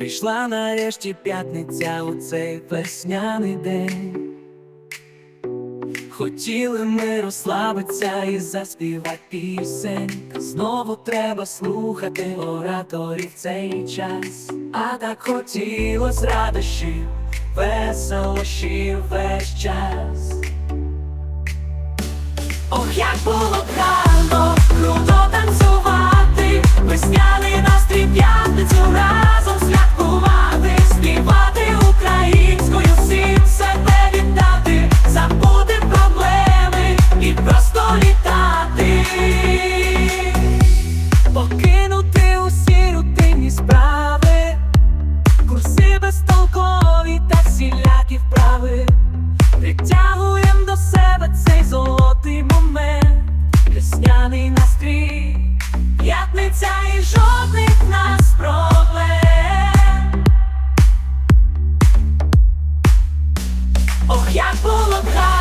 Прийшла нарешті п'ятниця у цей весняний день. Хотіли ми розслабитися і заспівати пісень. Та Знову треба слухати ораторів цей час. А так хотілось радощів, веселощів весь час. Ох, як було б Притягуєм до себе цей золотий момент, весняний настрій, п'ятниця і жодних нас проблем. Ох, як було б